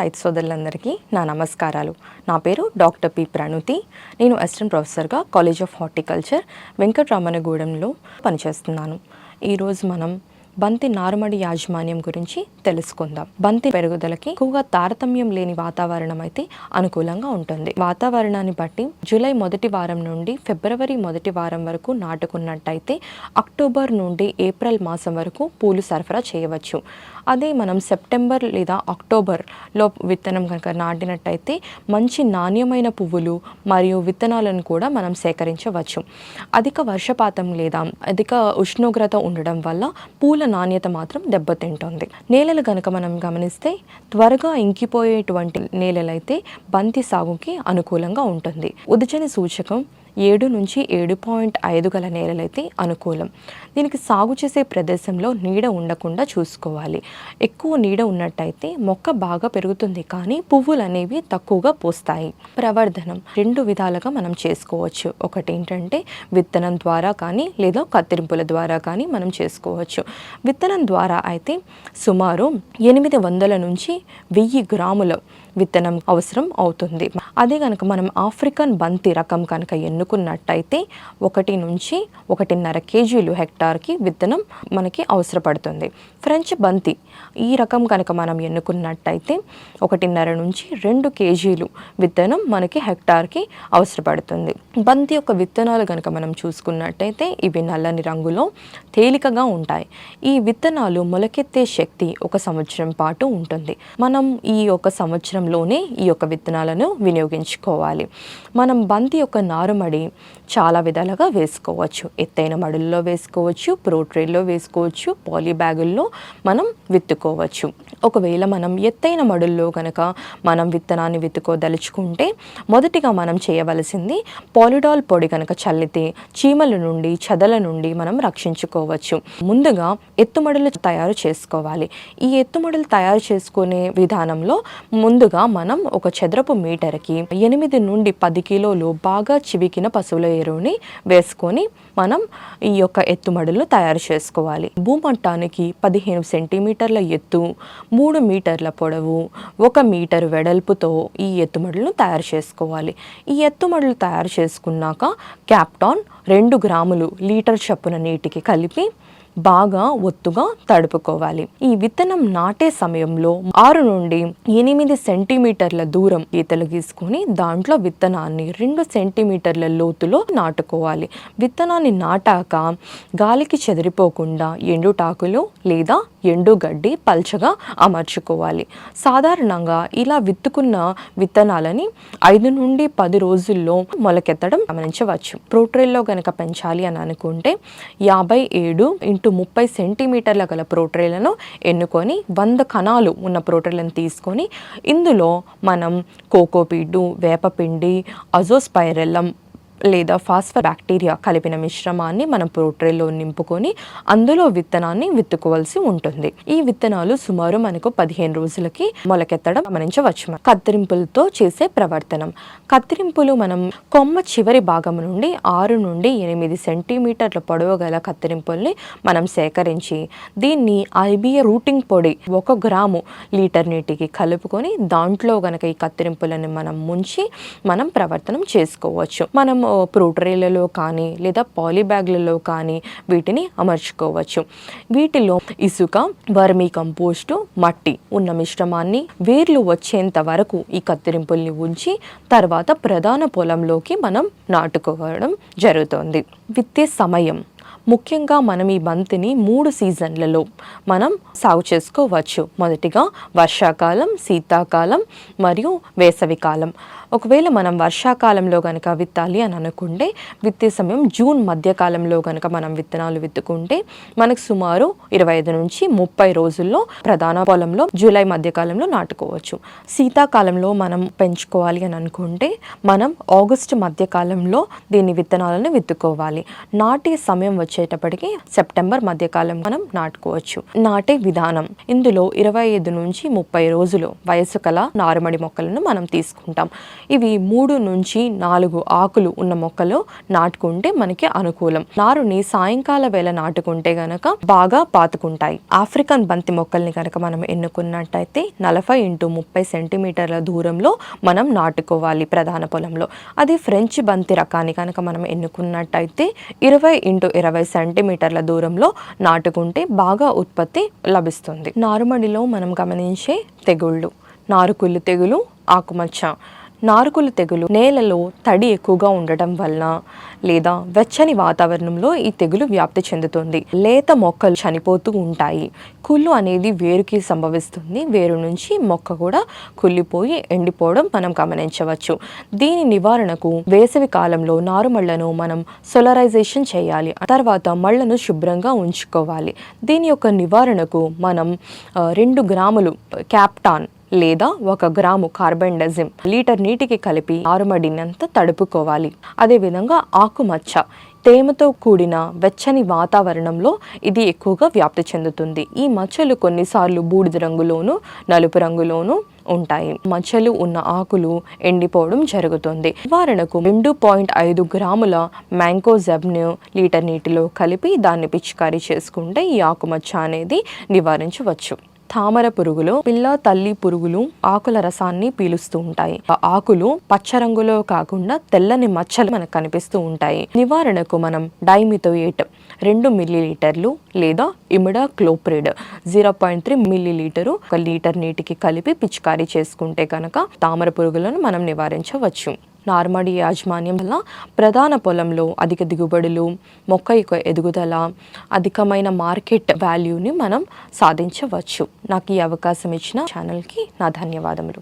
రైతు సోదరులందరికీ నా నమస్కారాలు. నా పేరు డాక్టర్ పి ప్రణుతి. నేను అసిస్టెంట్ ప్రొఫెసర్గా కాలేజ్ ఆఫ్ హార్టికల్చర్ వెంకటరామనగూడెంలో పనిచేస్తున్నాను. ఈరోజు మనం బంతి నారుమడి యాజమాన్యం గురించి తెలుసుకుందాం. బంతి పెరుగుదలకి ఎక్కువగా తారతమ్యం లేని వాతావరణం అయితే అనుకూలంగా ఉంటుంది. వాతావరణాన్ని బట్టి జూలై మొదటి వారం నుండి ఫిబ్రవరి మొదటి వారం వరకు నాటుకున్నట్టయితే అక్టోబర్ నుండి ఏప్రిల్ మాసం వరకు పూలు సరఫరా చేయవచ్చు. అదే మనం సెప్టెంబర్ లేదా అక్టోబర్లో విత్తనం కనుక నాటినట్టయితే మంచి నాణ్యమైన పువ్వులు మరియు విత్తనాలను కూడా మనం సేకరించవచ్చు. అధిక వర్షపాతం లేదా అధిక ఉష్ణోగ్రత ఉండడం వల్ల పూల నాణ్యత మాత్రం దెబ్బతింటుంది. నేలలు కనుక మనం గమనిస్తే త్వరగా ఇంకిపోయేటువంటి నేలలైతే బంతి సాగుకి అనుకూలంగా ఉంటుంది. ఉదచని సూచకం ఏడు నుంచి ఏడు పాయింట్ ఐదు గల నేలలైతే అనుకూలం. దీనికి సాగు చేసే ప్రదేశంలో నీడ ఉండకుండా చూసుకోవాలి. ఎక్కువ నీడ ఉన్నట్టయితే మొక్క బాగా పెరుగుతుంది కానీ పువ్వులు అనేవి తక్కువగా పూస్తాయి. ప్రవర్ధనం రెండు విధాలుగా మనం చేసుకోవచ్చు. ఒకటి ఏంటంటే విత్తనం ద్వారా కానీ లేదా కత్తిరింపుల ద్వారా కానీ మనం చేసుకోవచ్చు. విత్తనం ద్వారా అయితే సుమారు ఎనిమిది వందల నుంచి వెయ్యి గ్రాముల విత్తనం అవసరం అవుతుంది. అదే కనుక మనం ఆఫ్రికన్ బంతి రకం కనుక ఎన్నుకున్నట్టయితే ఒకటి నుంచి ఒకటిన్నర కేజీలు హెక్టార్కి విత్తనం మనకి అవసరపడుతుంది. ఫ్రెంచ్ బంతి ఈ రకం కనుక మనం ఎన్నుకున్నట్టయితే ఒకటిన్నర నుంచి రెండు కేజీలు విత్తనం మనకి హెక్టార్కి అవసరపడుతుంది. బంతి యొక్క విత్తనాలు కనుక మనం చూసుకున్నట్టయితే ఇవి నల్లని రంగులో తేలికగా ఉంటాయి. ఈ విత్తనాలు మొలకెత్తే శక్తి ఒక సంవత్సరం పాటు ఉంటుంది. మనం ఈ యొక్క సమయంలోనే ఈ యొక్క విత్తనాలను వినియోగించుకోవాలి. మనం బంతి యొక్క నారుమడి చాలా విధాలుగా వేసుకోవచ్చు. ఎత్తైన మడుల్లో వేసుకోవచ్చు ప్రోట్రేల్లో వేసుకోవచ్చు పాలీ బ్యాగుల్లో మనం విత్తుకోవచ్చు. ఒకవేళ మనం ఎత్తైన మడుల్లో కనుక మనం విత్తనాన్ని విత్తుకోదలుచుకుంటే మొదటిగా మనం చేయవలసింది పాలిడాల్ పొడి కనుక చల్లితే చీమల నుండి చెదల నుండి మనం రక్షించుకోవచ్చు. ముందుగా ఎత్తుమడులు తయారు చేసుకోవాలి. ఈ ఎత్తుమడులు తయారు చేసుకునే విధానంలో ముందు ముందుగా మనం ఒక చదరపు మీటర్కి ఎనిమిది నుండి పది కిలోలు బాగా చివికిన పశువుల ఎరువుని వేసుకొని మనం ఈ యొక్క ఎత్తుమడులు తయారు చేసుకోవాలి. భూమట్టానికి పదిహేను సెంటీమీటర్ల ఎత్తు మూడు మీటర్ల పొడవు ఒక మీటర్ వెడల్పుతో ఈ ఎత్తుమడులను తయారు చేసుకోవాలి. ఈ ఎత్తుమడులు తయారు చేసుకున్నాక క్యాప్టాన్ రెండు గ్రాములు లీటర్ చప్పున నీటికి కలిపి బాగా ఒత్తుగా తడుపుకోవాలి. ఈ విత్తనం నాటే సమయంలో ఆరు నుండి ఎనిమిది సెంటీమీటర్ల దూరం గీతలు గీసుకొని దాంట్లో విత్తనాన్ని రెండు సెంటీమీటర్ల లోతులో నాటుకోవాలి. విత్తనాన్ని నాటాక గాలికి చెదిరిపోకుండా ఎండుటాకులు లేదా ఎండుగడ్డి పల్చగా అమర్చుకోవాలి. సాధారణంగా ఇలా విత్తుకున్న విత్తనాలని ఐదు నుండి పది రోజుల్లో మొలకెత్తడం గమనించవచ్చు. ప్రోట్రేల్లో గనక పెంచాలి అని అనుకుంటే యాభై ఏడు ఇంటూ ముప్పై సెంటీమీటర్ల గల ప్రోట్రేలను ఎన్నుకొని వంద కణాలు ఉన్న ప్రోట్రేలను తీసుకొని ఇందులో మనం కోకోపీడు వేపపిండి అజోస్పైరెల్లం లేదా ఫాస్ఫర్ బ్యాక్టీరియా కలిపిన మిశ్రమాన్ని మనం ప్రోట్రేలో నింపుకొని అందులో విత్తనాన్ని విత్తుకోవాల్సి ఉంటుంది. ఈ విత్తనాలు సుమారు మనకు పదిహేను రోజులకి మొలకెత్తడం గమనించవచ్చు. మనం. కత్తిరింపులతో చేసే ప్రవర్తనం. కత్తిరింపులు మనం కొమ్మ చివరి భాగం నుండి ఆరు నుండి ఎనిమిది సెంటీమీటర్ల పొడవు గల కత్తిరింపుల్ని మనం సేకరించి దీన్ని ఐబిఏ రూటింగ్ పొడి ఒక గ్రాము లీటర్ నీటికి కలుపుకొని దాంట్లో గనక ఈ కత్తిరింపులను మనం ముంచి మనం ప్రవర్తనం చేసుకోవచ్చు. మనం ప్రోటరీలలో కానీ లేదా పాలీబ్యాగ్లలో కానీ వీటిని అమర్చుకోవచ్చు. వీటిలో ఇసుక వర్మీ కంపోస్టు మట్టి ఉన్న మిశ్రమాన్ని వేర్లు వచ్చేంత వరకు ఈ కత్తిరింపుల్ని ఉంచి తర్వాత ప్రధాన పొలంలోకి మనం నాటుకోవడం జరుగుతుంది. విత్తే సమయం ముఖ్యంగా మనం ఈ బంతిని మూడు సీజన్లలో మనం సాగు చేసుకోవచ్చు. మొదటిగా వర్షాకాలం శీతాకాలం మరియు వేసవికాలం ఒకవేళ మనం వర్షాకాలంలో కనుక విత్తాలి అని అనుకుంటే విత్తే సమయం జూన్ మధ్యకాలంలో కనుక మనం విత్తనాలు విత్తుకుంటే మనకు సుమారు ఇరవై ఐదు నుంచి ముప్పై రోజుల్లో ప్రధాన పొలంలో జూలై మధ్యకాలంలో నాటుకోవచ్చు. శీతాకాలంలో మనం పెంచుకోవాలి అని అనుకుంటే మనం ఆగస్టు మధ్యకాలంలో దీని విత్తనాలను విత్తుకోవాలి. నాటే సమయం వచ్చి వచ్చేటప్పటికి సెప్టెంబర్ మధ్యకాలం మనం నాటుకోవచ్చు. నాటే విధానం. ఇందులో ఇరవై ఐదు నుంచి ముప్పై రోజులు వయసు కల నారుమడి మొక్కలను మనం తీసుకుంటాం. ఇవి మూడు నుంచి నాలుగు ఆకులు ఉన్న మొక్కలు నాటుకుంటే మనకి అనుకూలం. నారుని సాయంకాల వేళ నాటుకుంటే గనక బాగా పాతుకుంటాయి. ఆఫ్రికన్ బంతి మొక్కల్ని కనుక మనం ఎన్నుకున్నట్టయితే నలభై ఇంటూ ముప్పై సెంటీమీటర్ల దూరంలో మనం నాటుకోవాలి ప్రధాన పొలంలో. అది ఫ్రెంచ్ బంతి రకాన్ని కనుక మనం ఎన్నుకున్నట్టయితే ఇరవై ఇంటూ ఇరవై సెంటీమీటర్ల దూరంలో నాటుకుంటే బాగా ఉత్పత్తి లభిస్తుంది. నారుమడిలో మనం గమనించే తెగుళ్ళు. నారుకుళ్ళు తెగులు ఆకుమచ్చ. నారుకులు తెగులు నేలలో తడి ఎక్కువగా ఉండటం వలన లేదా వెచ్చని వాతావరణంలో ఈ తెగులు వ్యాప్తి చెందుతుంది. లేత మొక్కలు చనిపోతూ ఉంటాయి. కుళ్ళు అనేది వేరుకి సంభవిస్తుంది. వేరు నుంచి మొక్క కూడా కుళ్ళిపోయి ఎండిపోవడం మనం గమనించవచ్చు. దీని నివారణకు వేసవి కాలంలో నారుమళ్ళను మనం సోలరైజేషన్ చేయాలి. తర్వాత మళ్ళను శుభ్రంగా ఉంచుకోవాలి. దీని యొక్క నివారణకు మనం రెండు గ్రాములు క్యాప్టాన్ లేదా ఒక గ్రాము కార్బన్ డజిమ్ లీటర్ నీటికి కలిపి ఆరుమడినంత తడుపుకోవాలి. అదేవిధంగా ఆకుమచ్చ తేమతో కూడిన వెచ్చని వాతావరణంలో ఇది ఎక్కువగా వ్యాప్తి చెందుతుంది. ఈ మచ్చలు కొన్నిసార్లు బూడిద రంగులోను నలుపు రంగులోను ఉంటాయి. మచ్చలు ఉన్న ఆకులు ఎండిపోవడం జరుగుతుంది. నివారణకు రెండు పాయింట్ ఐదు గ్రాముల మ్యాంకోజెబ్ను లీటర్ నీటిలో కలిపి దాన్ని పిచికారీ చేసుకుంటే ఈ ఆకుమచ్చ అనేది నివారించవచ్చు. తామర పురుగులు పిల్ల తల్లి పురుగులు ఆకుల రసాన్ని పీలుస్తూ ఉంటాయి. ఆ ఆకులు పచ్చ రంగులో కాకుండా తెల్లని మచ్చలు మనకు కనిపిస్తూ ఉంటాయి. నివారణకు మనం డైమిథోయేట్ రెండు మిల్లీలీటర్లు లేదా imidacloprid zero point three millilitre ఒక లీటర్ నీటికి కలిపి పిచికారీ చేసుకుంటే కనుక తామర పురుగులను మనం నివారించవచ్చు. నార్మడి యాజమాన్యం వల్ల ప్రధాన పొలంలో అధిక దిగుబడులు మొక్క యొక్క ఎదుగుదల అధికమైన మార్కెట్ వాల్యూని మనం సాధించవచ్చు. నాకు ఈ అవకాశం ఇచ్చిన ఛానల్కి నా ధన్యవాదములు.